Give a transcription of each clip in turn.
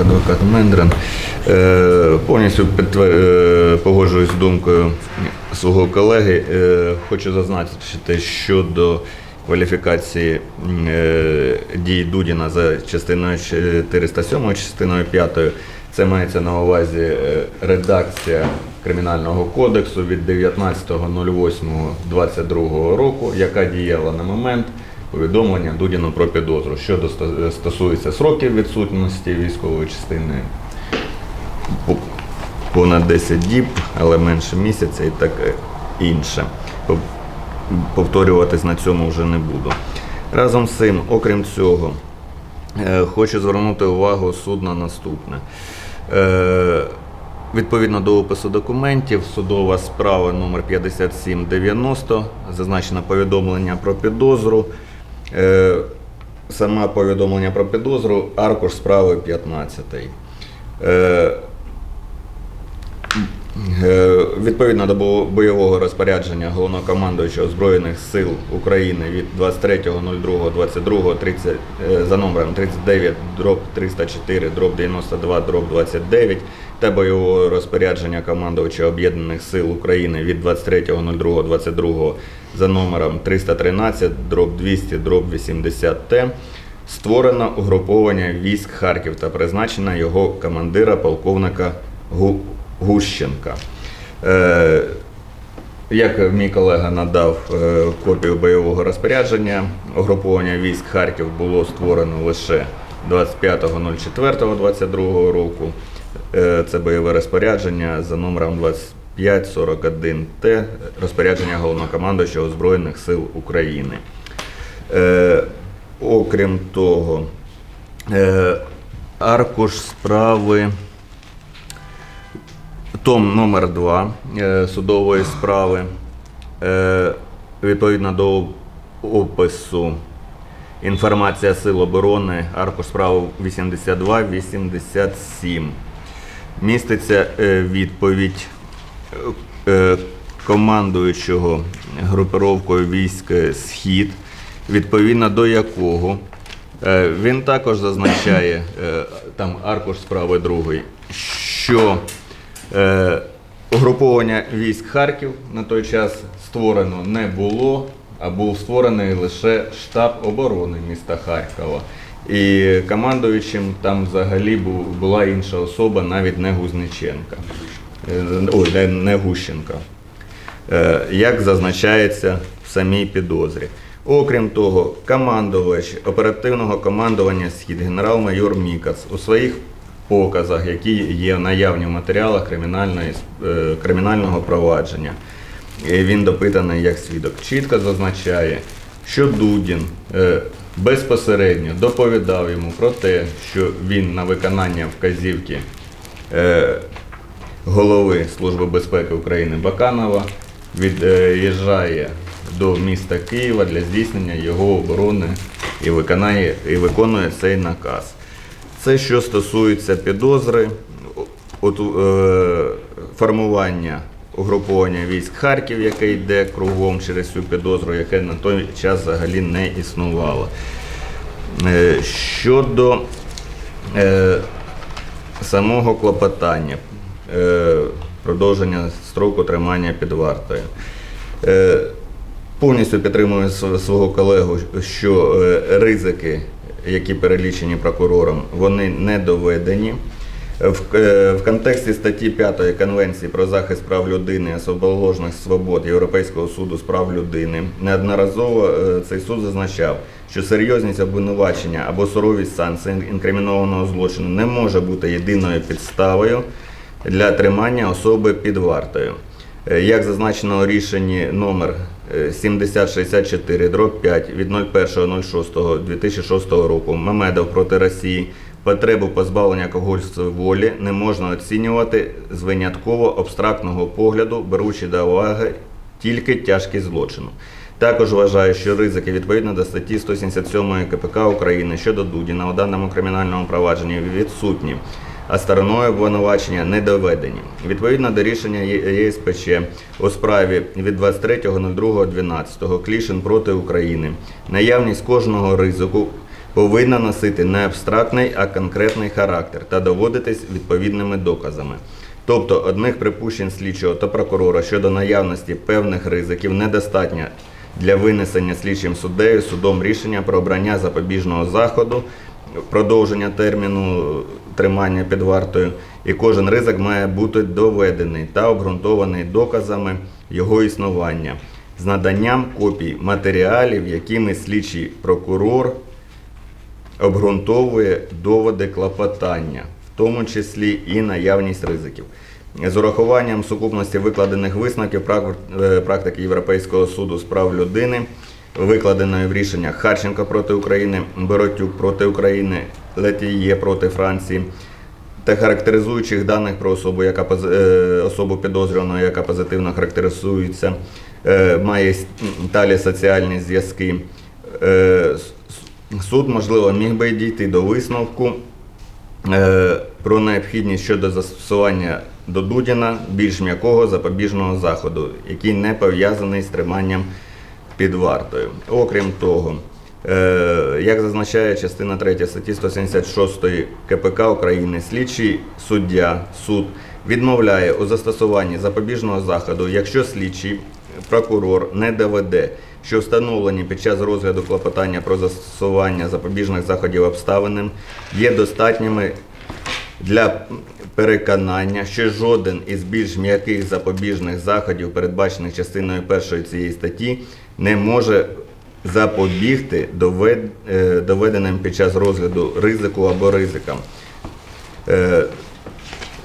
адвокат Мендрен. Е, Повністю е, погоджуюсь з думкою свого колеги. Е, Хочу зазначити щодо кваліфікації дій Дудіна за частиною 407, частиною 5. Це мається на увазі редакція Кримінального кодексу від 19.08.22 року, яка діяла на момент повідомлення Дудіну про підозру. Щодо стосується сроків відсутності військової частини понад 10 діб, але менше місяця і таке інше. Пов- Повторюватись на цьому вже не буду. Разом з цим, окрім цього, е, хочу звернути увагу суд на наступне. Е, Відповідно до опису документів, судова справа номер 5790, зазначено повідомлення про підозру. Е, Саме повідомлення про підозру, аркуш справи 15. Е, Е, Відповідно до бойового розпорядження головнокомандуючого Збройних сил України від 23.02.22 30, е, за номером 39 дроб 304 дроб 92 дроб 29 та бойового розпорядження командувача Об'єднаних сил України від 23.02.22 за номером 313 дроб 200 дроб 80 Т створено угруповання військ Харків та призначено його командира полковника Гу- Гущенка. Е, як мій колега надав е, копію бойового розпорядження, угруповання військ Харків було створено лише 25.04.22 року. Е, Це бойове розпорядження за номером 2541Т, розпорядження головнокомандуючого Збройних сил України. Е, окрім того, е, аркуш справи. Том номер 2 судової справи. Відповідно до опису інформація Сил оборони, аркуш справи 82-87. Міститься е, відповідь е, командуючого групировкою військ е, Схід, відповідно до якого він також зазначає там аркуш справи другої, що угруповання військ Харків на той час створено не було, а був створений лише штаб оборони міста Харкова. І командуючим там взагалі була інша особа, навіть не Гузниченка. Е, Ой, не- Гущенка. Е, як зазначається в самій підозрі. Окрім того, командувач оперативного командування Схід генерал-майор Мікац у своїх показах, які є наявні в матеріалах е, кримінального провадження, він допитаний як свідок, чітко зазначає, що Дудін безпосередньо доповідав йому про те, що він на виконання вказівки е, голови Служби безпеки України Баканова від'їжджає до міста Києва для здійснення його оборони і виконає, і виконує цей наказ. Це що стосується підозри, от, е, формування угруповання військ Харків, яке йде кругом через цю підозру, яке на той час взагалі не існувало. Е, щодо е, самого клопотання, е, продовження строку тримання під вартою. Повністю підтримую свого колегу, що ризики, які перелічені прокурором, вони не доведені. В, е, в контексті статті 5 Конвенції про захист прав людини і особоложних свобод Європейського суду з прав людини неодноразово е, цей суд зазначав, що серйозність обвинувачення або суровість санкцій інкримінованого злочину не може бути єдиною підставою для тримання особи під вартою. Е, Як зазначено у рішенні номер е, 7064 дроб 5 від 01.06.2006 року Мамедов проти Росії потребу позбавлення когось волі не можна оцінювати з винятково абстрактного погляду, беручи до уваги тільки тяжкість злочину. Також вважаю, що ризики відповідно до статті 177 КПК України щодо Дудіна у даному кримінальному провадженні відсутні, а стороною обвинувачення не доведені. Відповідно до рішення ЄСПЧ у справі від 23.02.12 Клішин проти України, наявність кожного ризику повинна носити не абстрактний, а конкретний характер та доводитись відповідними доказами. Тобто одних припущень слідчого та прокурора щодо наявності певних ризиків недостатньо для винесення слідчим суддею судом рішення про обрання запобіжного заходу, продовження терміну тримання під вартою, і кожен ризик має бути доведений та обґрунтований доказами його існування з наданням копій матеріалів, якими слідчий прокурор обґрунтовує доводи клопотання, в тому числі і наявність ризиків. З урахуванням сукупності викладених висновків е, практики Європейського суду з прав людини, викладеної в рішеннях Харченко проти України, Боротюк проти України, Летіє проти Франції, та характеризуючих даних про особу, яка е, особу підозрюваного, яка позитивно характеризується, е, має далі соціальні зв'язки. Суд, можливо, міг би дійти до висновку е, про необхідність щодо застосування до Дудіна більш м'якого запобіжного заходу, який не пов'язаний з триманням під вартою. Окрім того, е, як зазначає частина 3 статті 176 КПК України, слідчий суддя, суд відмовляє у застосуванні запобіжного заходу, якщо слідчий прокурор не доведе, що встановлені під час розгляду клопотання про застосування запобіжних заходів обставини є достатніми для переконання, що жоден із більш м'яких запобіжних заходів, передбачених частиною першої цієї статті, не може запобігти е, доведеним під час розгляду ризику або ризикам. Е,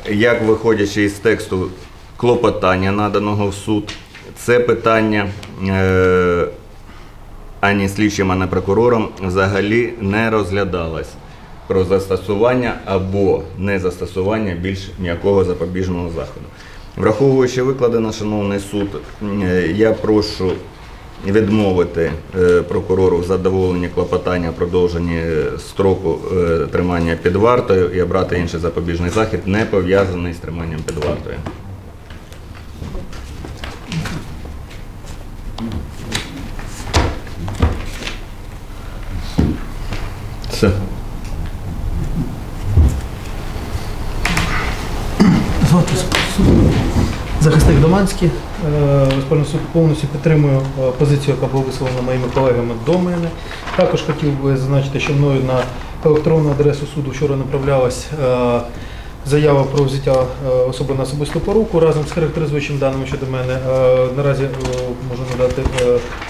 Як виходячи із тексту клопотання, наданого в суд, це питання е, ані слідчим, ані прокурором взагалі не розглядалось про застосування або незастосування більш м'якого запобіжного заходу. Враховуючи викладено, шановний суд, е, я прошу відмовити е, прокурору в задоволенні клопотання продовженні е, строку е, тримання під вартою і обрати інший запобіжний захід, не пов'язаний з триманням під вартою. Все. Звати. Захисник Доманський. Е, повністю підтримую е, позицію, яка була висловлена моїми колегами до мене. Також хотів би зазначити, що мною на електронну адресу суду вчора направлялась е, заява про взяття особи на особисту поруку разом з характеризуючим даними щодо мене. Наразі можу надати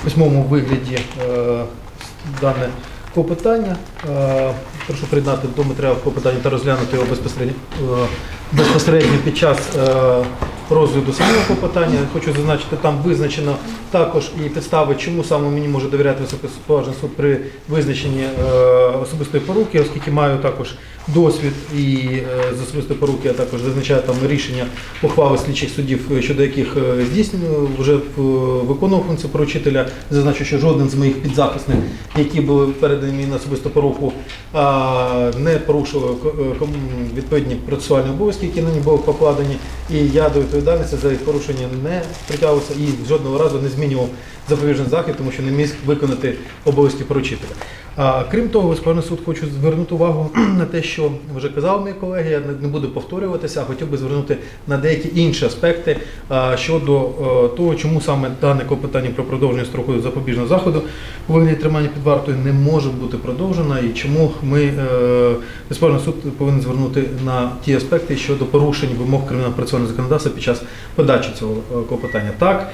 письмовому вигляді дане клопотання. Е, Прошу приєднати до матеріалів клопотання та розглянути його безпосередньо, е, безпосередньо під час е, розгляду самого клопотання. Хочу зазначити, там визначено також і підстави, чому саме мені може довіряти високосповажний суд при визначенні особистої поруки, оскільки маю також досвід і е, з особистої поруки, а також визначаю там рішення ухвали слідчих суддів, е, щодо яких е, здійснюю, вже виконував функцію поручителя. Зазначу, що жоден з моїх підзахисних, які були передані на особисту поруку, не порушував відповідні процесуальні обов'язки, які на них були покладені. І я до відповідальності за їх порушення не притягувався і жодного разу не змінював запобіжний захід, тому що не міг виконати обов'язки поручителя. А, крім того, Верховний суд хочу звернути увагу на те, що вже казав мій колеги, я не- буду повторюватися, а хотів би звернути на деякі інші аспекти а, щодо е, того, чому саме дане клопотання про продовження строку запобіжного заходу вигляді тримання під вартою не може бути продовжено, і чому ми е, Верховний суд повинен звернути на ті аспекти щодо порушень вимог кримінального процесуального законодавства під час подачі цього е, клопотання. Так.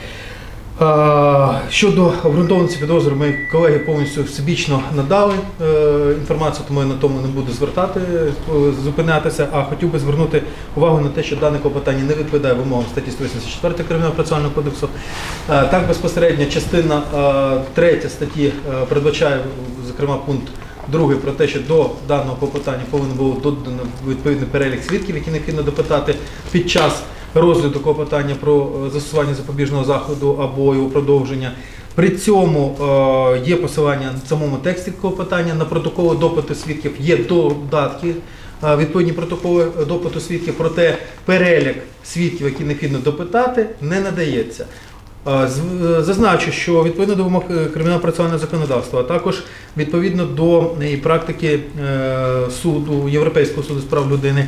А, Щодо обґрунтованості підозри, мої колеги повністю всебічно надали е, інформацію, тому я на тому не буду звертати, е, зупинятися, а хотів би звернути увагу на те, що дане клопотання не відповідає вимогам статті 184 Кримінального процесуального кодексу. Е, так, безпосередньо частина е, 3 статті е, передбачає, зокрема, пункт Другий про те, що до даного клопотання повинен був додано відповідний перелік свідків, які необхідно допитати під час розгляду питання про е, застосування запобіжного заходу або його продовження. При цьому е, є посилання в самому тексті клопотання на протоколи допиту свідків, є додатки, е, відповідні протоколи допиту свідків, проте перелік свідків, які необхідно допитати, не надається. Е, Зазначу, що відповідно до вимог е, кримінального процесуального законодавства, а також відповідно до е, практики суду, Європейського суду з прав людини,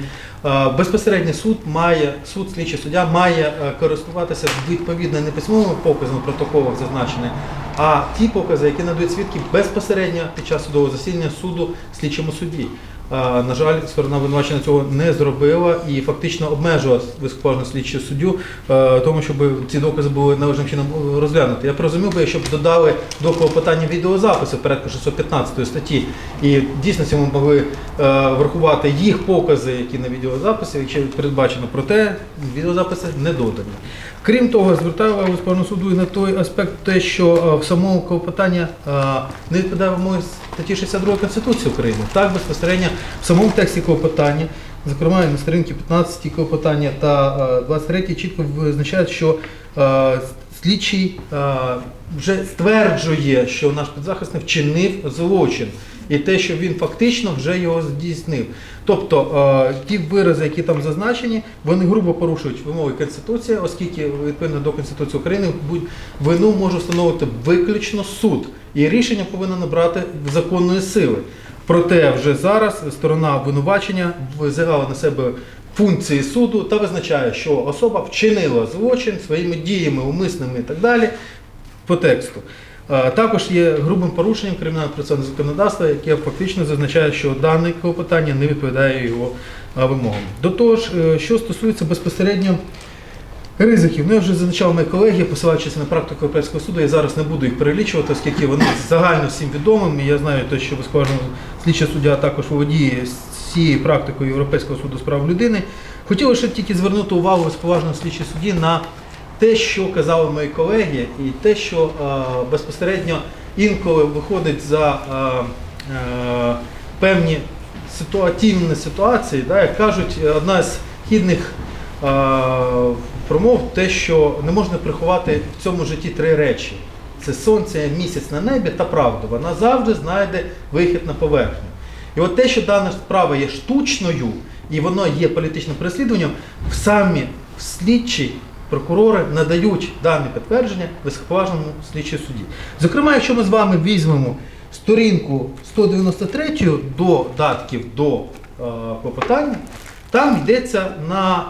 безпосередньо суд має, суд, слідчий суддя має користуватися відповідно не письмовими показами в протоколах зазначені, а ті покази, які надають свідки безпосередньо під час судового засідання суду слідчому судді. На жаль, сторона обвинувачення цього не зробила і фактично обмежила високоповажного слідчого суддю е, тому, щоб ці докази були належним чином е, розглянуті. Я б розумів би, якщо б додали до клопотання відеозаписи порядку 615 статті, і дійсно цьому могли е, врахувати їх покази, які на відеозаписі, якщо передбачено, проте відеозаписи не додані. Крім того, звертаю увагу Верховного суду і на той аспект, те, що е, в самому клопотанні е, не відповідає вимоги статті 62 Конституції України. Так, безпосередньо в самому тексті клопотання, зокрема на сторінці 15 клопотання та е, 23 чітко визначають, що е, слідчий е, вже стверджує, що наш підзахисник вчинив злочин. І те, що він фактично вже його здійснив. Тобто е, ті вирази, які там зазначені, вони грубо порушують вимоги Конституції, оскільки відповідно до Конституції України вину може встановити виключно суд, і рішення повинно набрати законної сили. Проте вже зараз сторона обвинувачення взяла на себе функції суду та визначає, що особа вчинила злочин своїми діями, умисними і так далі по тексту. Також є грубим порушенням кримінального процесуального законодавства, яке фактично зазначає, що дане клопотання не відповідає його вимогам. До того ж, е, що стосується безпосередньо ризиків, ну я вже зазначав мої колеги, посилаючись на практику Європейського суду, я зараз не буду їх перелічувати, оскільки вони загально всім відомими. Я знаю те, що безкоштовно слідчий суддя також володіє з цією практикою Європейського суду з прав людини. Хотів лише тільки звернути увагу безповажного слідчого судді на те, що казали мої колеги, і те, що е, безпосередньо інколи виходить за е, е, певні ситуативні ситуації, да, як кажуть, одна з хідних промов те, що не можна приховати в цьому житті три речі: це сонце, місяць на небі та правду. Вона завжди знайде вихід на поверхню. І от те, що дана справа є штучною і воно є політичним переслідуванням, в самі в слідчі прокурори надають дане підтвердження високоповажному слідчому суді. Зокрема, якщо ми з вами візьмемо сторінку 193 до датків до е, клопотання, там йдеться на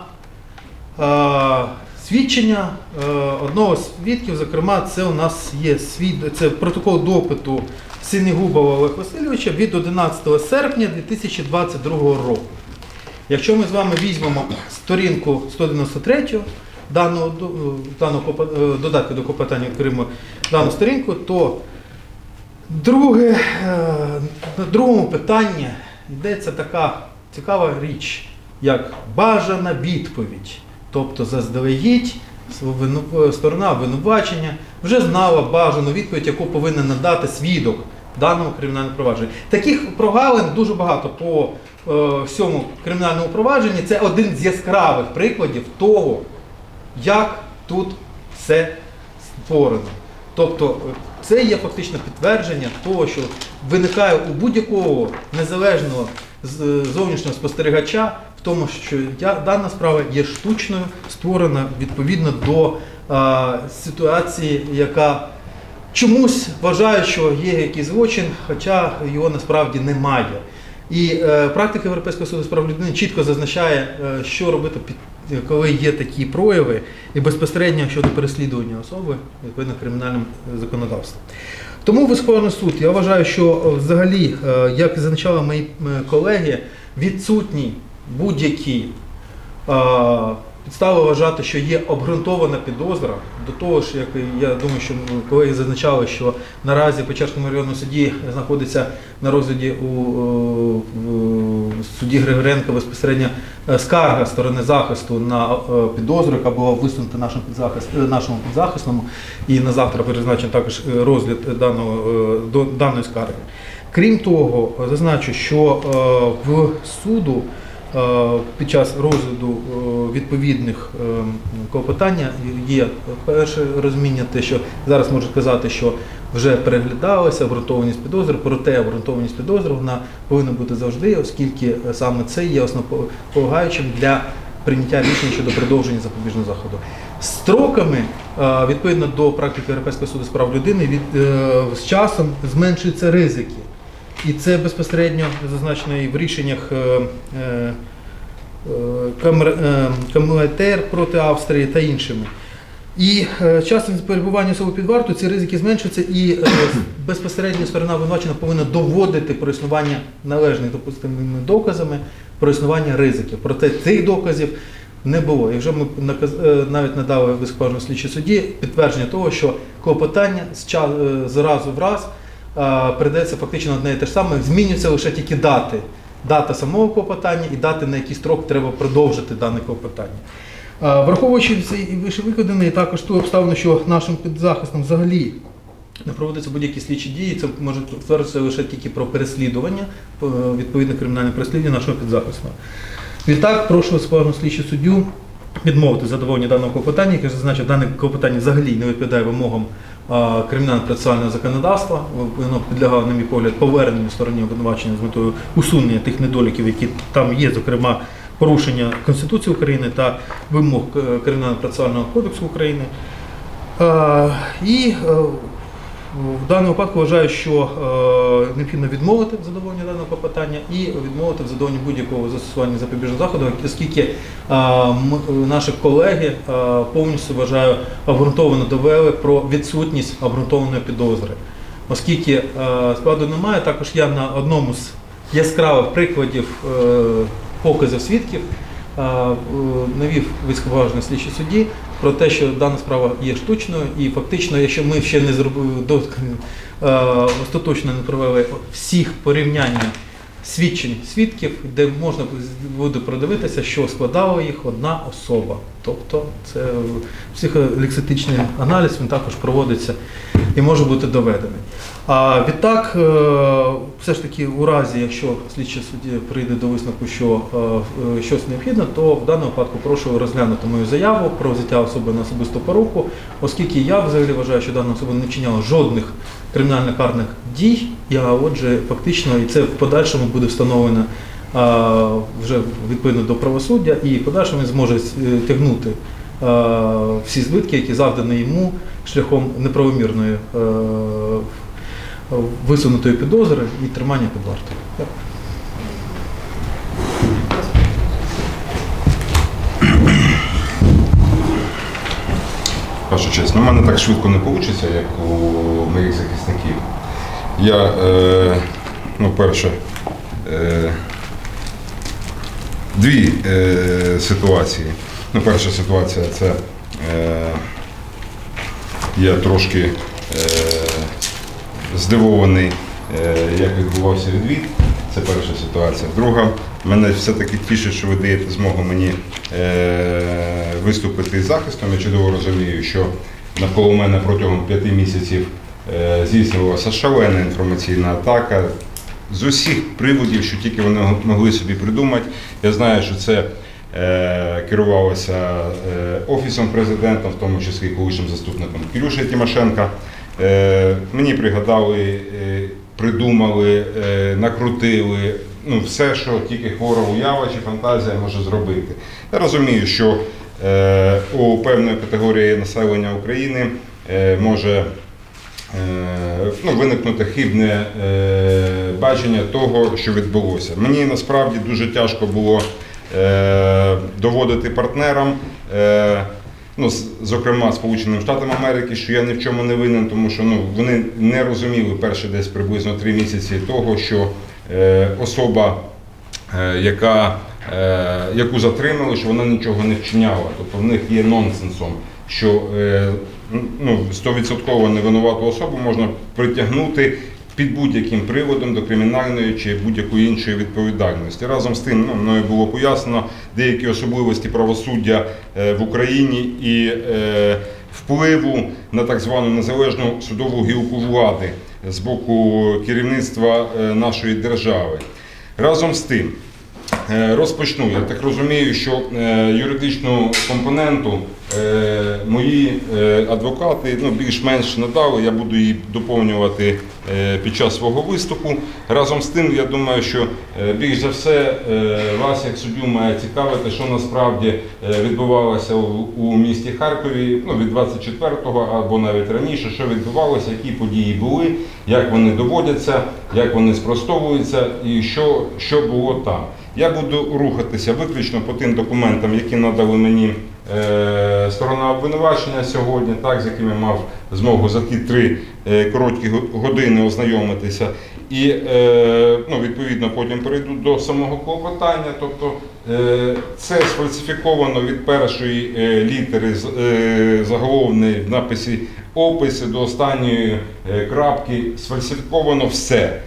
е, свідчення е, одного з свідків, зокрема, це у нас є свід... це протокол допиту Синегубова Олега Васильовича від 11 серпня 2022 року. Якщо ми з вами візьмемо сторінку 193 даного, до- даного е, додатку до клопотання Криму дану сторінку, то друге, е, на другому питанні йдеться така цікава річ, як бажана відповідь. Тобто заздалегідь сторона обвинувачення вже знала бажану відповідь, яку повинен надати свідок даному кримінальному провадженні. Таких прогалин дуже багато по е, всьому кримінальному провадженні. Це один з яскравих прикладів того, як тут все створено. Тобто е, це є фактично підтвердження того, що виникає у будь-якого незалежного е, зовнішнього спостерігача в тому, що дана справа є штучною, створена відповідно до а, ситуації, яка чомусь вважає, що є якийсь злочин, хоча його насправді немає. І е, практика Європейського суду з прав людини чітко зазначає, е, що робити під коли є такі прояви, і безпосередньо щодо переслідування особи відповідно кримінальним законодавством. Тому Верховний суд, я вважаю, що е, взагалі, е, як зазначали мої колеги, відсутні будь-які е, підстави вважати, що є обґрунтована підозра. До того ж, як я думаю, що колеги зазначали, що наразі Печерському районному суді знаходиться на розгляді у, е, в суді Григоренка безпосередньо е, скарга сторони захисту на е, підозру, яка була висунута нашим підзахист, е, нашому підзахисному, і на завтра призначений також е, розгляд даного, е, до даної скарги. Крім того, зазначу, що е, в суду е, під час розгляду е, відповідних е, клопотання є перше розуміння, те, що зараз можу сказати, що вже переглядалася обґрунтованість підозри, проте обґрунтованість підозри вона повинна бути завжди, оскільки саме це є основополагаючим для прийняття рішення щодо продовження запобіжного заходу. строками, е, відповідно до практики Європейського суду з прав людини, від, е, з часом зменшуються ризики. І це безпосередньо зазначено і в рішеннях е, е, е, КМТР проти Австрії та іншими. І часом перебування особи під вартою ці ризики зменшуються, і безпосередньо сторона обвинувачена повинна доводити про існування належних допустимими доказами про існування ризиків. Проте цих доказів не було. І вже ми навіть надали високоповажному слідчій суді підтвердження того, що клопотання з, разу в раз передається фактично одне і те ж саме, змінюються лише тільки дати. Дата самого клопотання і дати, на який строк треба продовжити дане клопотання. Е, Враховуючи і вищевикладене, і також ту обставину, що нашим підзахисним взагалі не проводяться будь-які слідчі дії, це може стверджуватися лише тільки про переслідування, е, відповідне кримінальне переслідування нашого підзахисного. Відтак, прошу сповну слідчу суддю відмовити задоволення даного клопотання, яке зазначив, дане клопотання взагалі не відповідає вимогам кримінально-процесуального законодавства. Воно підлягало, на мій погляд, поверненню стороні обвинувачення з метою усунення тих недоліків, які там є, зокрема порушення Конституції України та вимог е, Кримінально-процесуального кодексу України. І е, в даному випадку вважаю, що е, необхідно відмовити в задоволенні даного клопотання і відмовити в задоволенні будь-якого застосування запобіжного заходу, оскільки е, наші колеги е, повністю вважаю обґрунтовано довели про відсутність обґрунтованої підозри. Оскільки е, складу немає, також я на одному з яскравих прикладів е, показів свідків е, е, навів військовоváжний слідчий судді про те, що дана справа є штучною, і фактично, якщо ми ще не зробили е, остаточно не провели всіх порівняння свідчень свідків, де можна буде продивитися, що складала їх одна особа. Тобто це психолекситичний аналіз він також проводиться і може бути доведений. А відтак, е, все ж таки, у разі, якщо слідчий судді прийде до висновку, що е, е, щось необхідно, то в даному випадку прошу розглянути мою заяву про взяття особи на особисту поруку, оскільки я взагалі вважаю, що дана особа не вчиняла жодних кримінально-карних дій, і, а отже, фактично, і це в подальшому буде встановлено вже відповідно до правосуддя, і в подальшому він зможе тягнути всі збитки, які завдані йому шляхом неправомірної висунутої підозри і тримання під вартою. Ваша честь, ну, в мене так швидко не вийде, як у моїх захисників. Я, е, ну, перше, е, дві е, ситуації. Ну, перша ситуація це е, я трошки е, здивований, е, як відбувався відвід. Це перша ситуація. Друга, мене все-таки тішить, що ви даєте змогу мені е, виступити із захистом. Я чудово розумію, що навколо мене протягом п'яти місяців е, здійснювалася шалена інформаційна атака з усіх приводів, що тільки вони могли собі придумати. Я знаю, що це керувалося офісом президента, в тому числі колишнім заступником Кирюша Тимошенка. Е, мені пригадали, е, придумали, е, накрутили. Ну, все, що тільки хвора уява чи фантазія може зробити. Я розумію, що е, у певної категорії населення України е, може е, ну, виникнути хибне е, бачення того, що відбулося. Мені насправді дуже тяжко було е, доводити партнерам. Е, Ну, зокрема, Сполученим Штатам Америки, що я ні в чому не винен, тому що ну, вони не розуміли перші десь приблизно три місяці того, що е, особа, е, яка, е, яку затримали, що вона нічого не вчиняла. Тобто в них є нонсенсом, що е, ну, 100% невинувату особу можна притягнути під будь-яким приводом до кримінальної чи будь-якої іншої відповідальності. Разом з тим, ну, мною було пояснено деякі особливості правосуддя е, в Україні і е, впливу на так звану незалежну судову гілку влади з боку керівництва е, нашої держави. Разом з тим, Розпочну. Я так розумію, що е, юридичну компоненту е, мої е, адвокати ну, більш-менш надали, я буду її доповнювати е, під час свого виступу. Разом з тим, я думаю, що е, більш за все е, вас, як суддю, має цікавити, що насправді е, відбувалося у місті Харкові ну, від 24-го або навіть раніше, що відбувалося, які події були, як вони доводяться, як вони спростовуються і що, що було там. Я буду рухатися виключно по тим документам, які надали мені е, сторона обвинувачення сьогодні, так, з якими мав змогу за ті три е, короткі години ознайомитися. І е, ну, відповідно потім перейду до самого клопотання. Тобто це сфальсифіковано від першої літери заголовної в написі описи до останньої крапки. Сфальсифіковано все.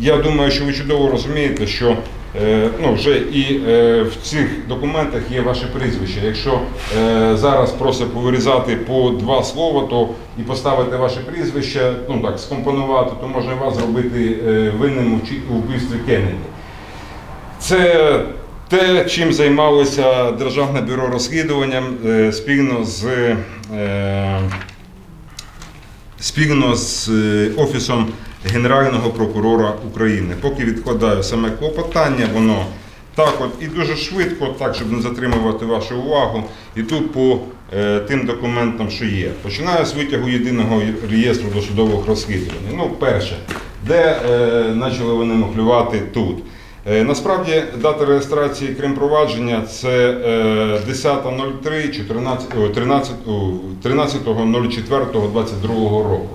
Я думаю, що ви чудово розумієте, що е, ну, вже і е, в цих документах є ваше прізвище. Якщо е, зараз просить повирізати по два слова, то і поставити ваше прізвище, ну так, скомпонувати, то можна вас зробити винним у вбивстві Кеннеді. Це те, чим займалося Державне бюро розслідуванням спільно з. спільно з Офісом Генерального прокурора України. Поки відкладаю саме клопотання, воно так от і дуже швидко, так щоб не затримувати вашу увагу, іду по е, тим документам, що є. Починаю з витягу єдиного реєстру досудових розслідувань. Ну, перше, де е, почали вони мухлювати тут. Е, Насправді дата реєстрації Крим провадження це е, 10.03 14 о, 13 року.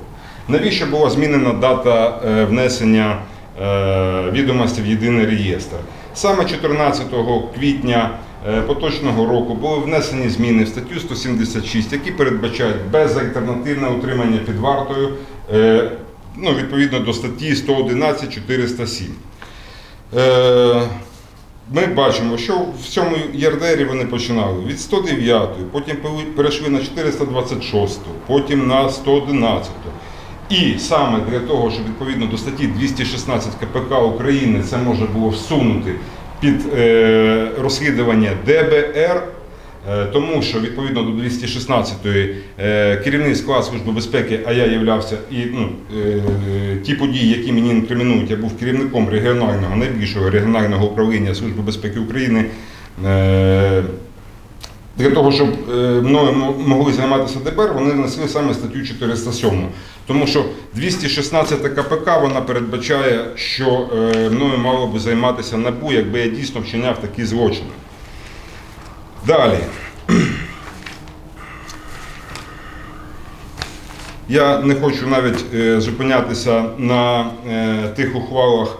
Навіщо була змінена дата е, внесення е, відомостей в єдиний реєстр? Саме 14 квітня е, поточного року були внесені зміни в статтю 176, які передбачають безальтернативне утримання під вартою ну, відповідно до статті 111 407. Е, Ми бачимо, що в цьому ЄРДРі вони починали від 109, потім перейшли на 426, потім на 111. І саме для того, щоб відповідно до статті 216 КПК України це може було всунути під е, розслідування ДБР, Е, Тому що відповідно до 216-ї е, керівний склад Служби безпеки, а я являвся і ну, ті події, які мені інкримінують, я був керівником регіонального, найбільшого регіонального управління Служби безпеки України. Для того, щоб е, мною могли займатися ДБР, вони внесли саме статтю 407. Тому що 216 КПК вона передбачає, що е, мною мало би займатися НАБУ, якби я дійсно вчиняв такі злочини. Далі. Я не хочу навіть е, зупинятися на тих ухвалах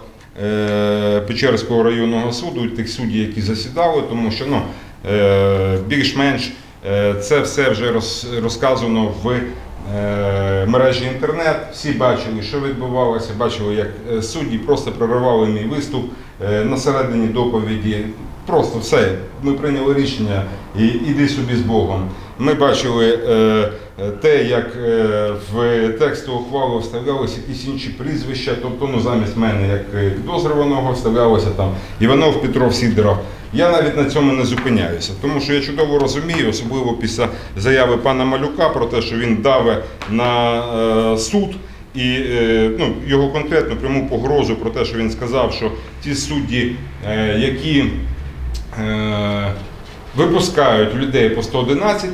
Печерського районного суду, тих суддів, які засідали, тому що ну, більш-менш е, це все вже розказано в е, мережі інтернет. Всі бачили, що відбувалося, бачили, як е, судді просто проривали мій виступ е, на середині доповіді. Просто все. Ми прийняли рішення і іди собі з Богом. Ми бачили е, е, те, як е, в тексту ухвали вставлялися якісь інші прізвища, тобто ну, замість мене, як е, підозрюваного, вставлялося там Іванов Петров Сідоров. Я навіть на цьому не зупиняюся, тому що я чудово розумію, особливо після заяви пана Малюка про те, що він даве на е, суд. І е, ну, його конкретну пряму погрозу про те, що він сказав, що ті судді, е, які випускають людей по 111,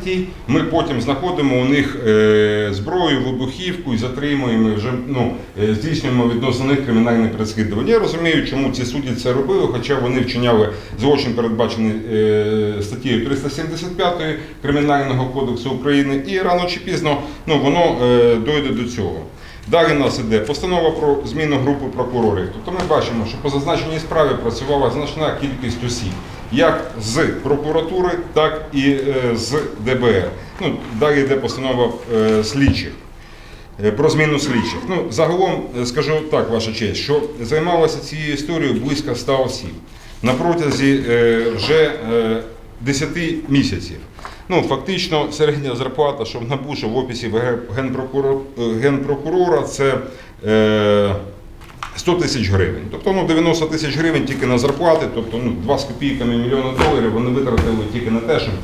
ми потім знаходимо у них е, зброю, вибухівку і затримуємо, вже ну, е, здійснюємо відносно них кримінальне переслідування. Я розумію, чому ці судді це робили, хоча вони вчиняли злочин, передбачений е, статтею 375 Кримінального кодексу України, і рано чи пізно ну, воно дойде до цього. Далі у нас іде постанова про зміну групи прокурорів. Тобто ми бачимо, що по зазначеній справі працювала значна кількість осіб, як з прокуратури, так і е, з ДБР. Ну, далі йде постанова е, слідчих. Е, Про зміну слідчих. Ну, загалом скажу так, ваша честь, що займалося цією історією близько 100 осіб на протязі вже е, 10 місяців. Ну, фактично, середня зарплата, що в НАБУ, що в офісі генпрокурора, це 100 тисяч гривень. Тобто ну, 90 тисяч гривень тільки на зарплати, тобто ну, 2 з копійками мільйони доларів вони витратили тільки на те, щоб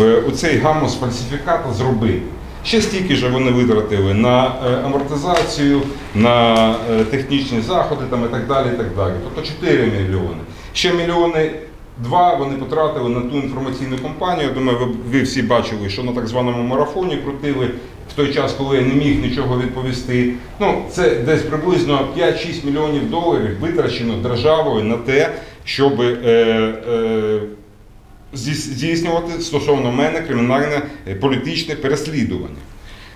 е, оцей гамус фальсифіката зробити. Ще стільки ж вони витратили на е, амортизацію, на е, технічні заходи там, і так далі. і так далі. Тобто 4 мільйони. Ще мільйони два вони потратили на ту інформаційну кампанію. Я думаю, ви, ви всі бачили, що на так званому марафоні крутили в той час, коли я не міг нічого відповісти. Ну, це десь приблизно 5-6 мільйонів доларів витрачено державою на те, щоб е, е, здійснювати стосовно мене кримінальне е, політичне переслідування.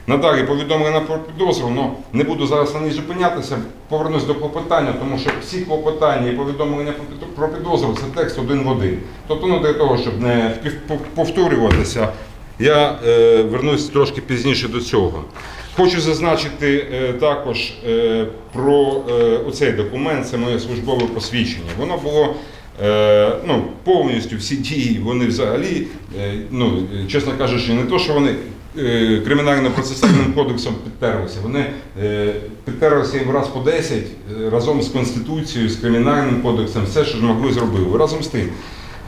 Надалі повідомлення про підозру, ну не буду зараз на ній зупинятися, повернусь до клопотання, тому що всі клопотання і повідомлення про підозру це текст один в один. Тобто, ну для того, щоб не повторюватися, я е, вернусь трошки пізніше до цього. Хочу зазначити е, також е, про е, оцей документ, це моє службове посвідчення. Воно було е, ну, повністю всі дії, вони взагалі, е, ну, чесно кажучи, не то, що вони кримінально-процесуальним кодексом підтерлися, вони е, підтерлися їм раз по 10 е, разом з Конституцією, з кримінальним кодексом, все, що могли зробили. Разом з тим,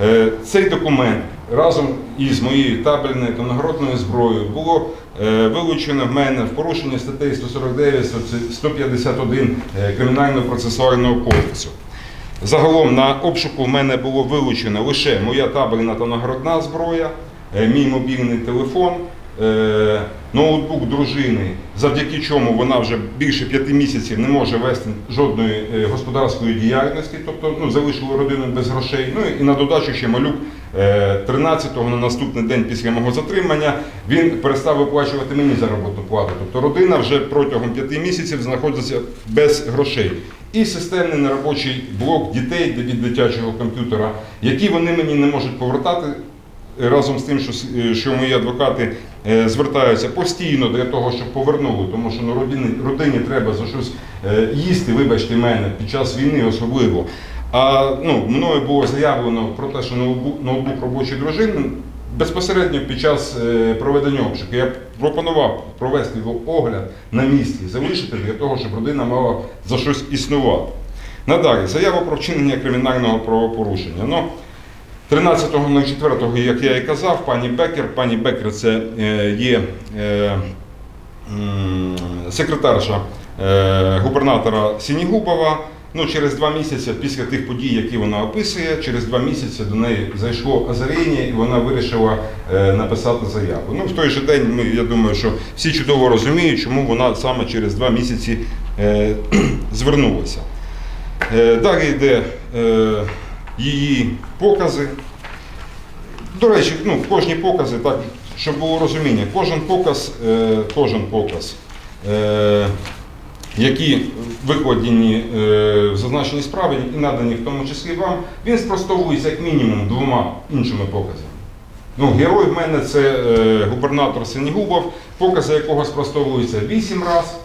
Е, Цей документ разом із моєю табельною та нагородною зброєю було е, вилучено в мене в порушенні статей 149 151 е, Кримінально-процесуального кодексу. Загалом на обшуку в мене було вилучено лише моя табельна та нагородна зброя, е, мій мобільний телефон, е, ноутбук дружини, завдяки чому вона вже більше п'яти місяців не може вести жодної е, господарської діяльності, тобто ну, залишили родину без грошей. Ну і на додачу ще малюк е, 13-го на наступний день після мого затримання він перестав виплачувати мені заробітну плату. Тобто родина вже протягом п'яти місяців знаходиться без грошей. І системний неробочий блок дітей від дитячого комп'ютера, які вони мені не можуть повертати разом з тим, що, е, що мої адвокати е, звертаються постійно для того, щоб повернули, тому що ну, родині, родині треба за щось е, їсти, вибачте мене, під час війни особливо. А ну, мною було заявлено про те, що ноутбук, робочої дружини безпосередньо під час е, проведення обшуку я пропонував провести його огляд на місці, залишити для того, щоб родина мала за щось існувати. Надалі, заява про вчинення кримінального правопорушення. Ну, 13.04, як я і казав, пані Бекер, пані Бекер це е, є е, секретарша е, губернатора Сінігубова. Ну, через два місяці після тих подій, які вона описує, через два місяці до неї зайшло озаріння, і вона вирішила написати заяву. Ну, в той же день, ми, я думаю, що всі чудово розуміють, чому вона саме через два місяці звернулася. Далі йде її покази. До речі, ну, кожні покази, так, щоб було розуміння, кожен показ, е, кожен показ, е, які викладені е, в зазначеній справі і надані в тому числі вам, він спростовується як мінімум двома іншими показами. Ну, герой в мене це е, губернатор Синігубов, покази якого спростовуються вісім разів.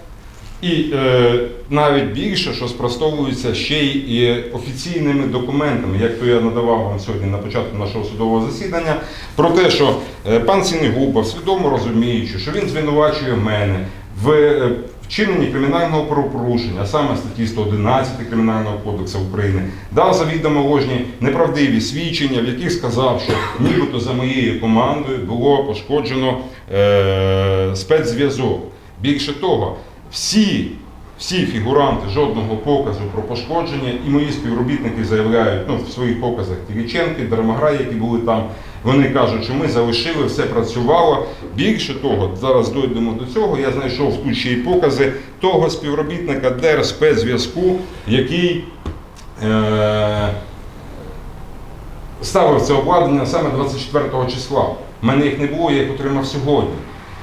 І е, навіть більше, що спростовується ще й офіційними документами, як то я надавав вам сьогодні на початку нашого судового засідання, про те, що е, пан Сінігубов, свідомо розуміючи, що він звинувачує мене в е, вчиненні кримінального правопорушення, саме статті 111 Кримінального кодексу України, дав завідомо ложні неправдиві свідчення, в яких сказав, що нібито за моєю командою було пошкоджено е, спецзв'язок. Більше того, всі, всі фігуранти жодного показу про пошкодження, і мої співробітники заявляють ну, в своїх показах Кириченки, Дармаграй, які були там, вони кажуть, що ми залишили, все працювало. Більше того, зараз дійдемо до цього, я знайшов тут ще й покази того співробітника Держспецзв'язку, який е- ставив це обладнання саме 24 числа. У мене їх не було, я їх отримав сьогодні.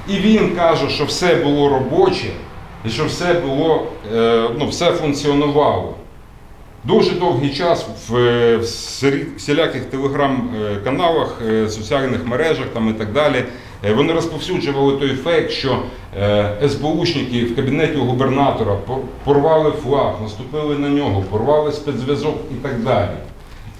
І він каже, що все було робоче і що все було, е, ну, все функціонувало. Дуже довгий час в, всіляких телеграм-каналах, е, соціальних мережах там і так далі. е, Вони розповсюджували той фейк, що СБУшники в кабінеті губернатора порвали флаг, наступили на нього, порвали спецзв'язок і так далі.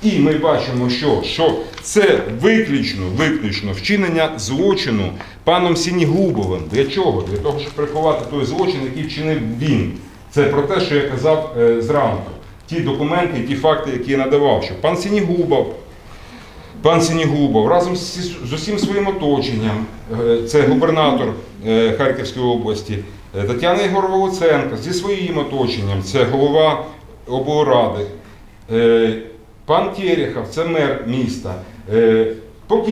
І ми бачимо, що, що це виключно, виключно вчинення злочину паном Сінігубовим. Для чого? Для того, щоб приховати той злочин, який вчинив він. Це про те, що я казав е, зранку. Ті документи, ті факти, які я надавав, що пан Сінігубов пан Сінігубов разом з, усім своїм оточенням, е, це губернатор е, Харківської області, Тетяна Ігорова Луценко зі своїм оточенням, це голова облради, пан Терехов, це мер міста, е,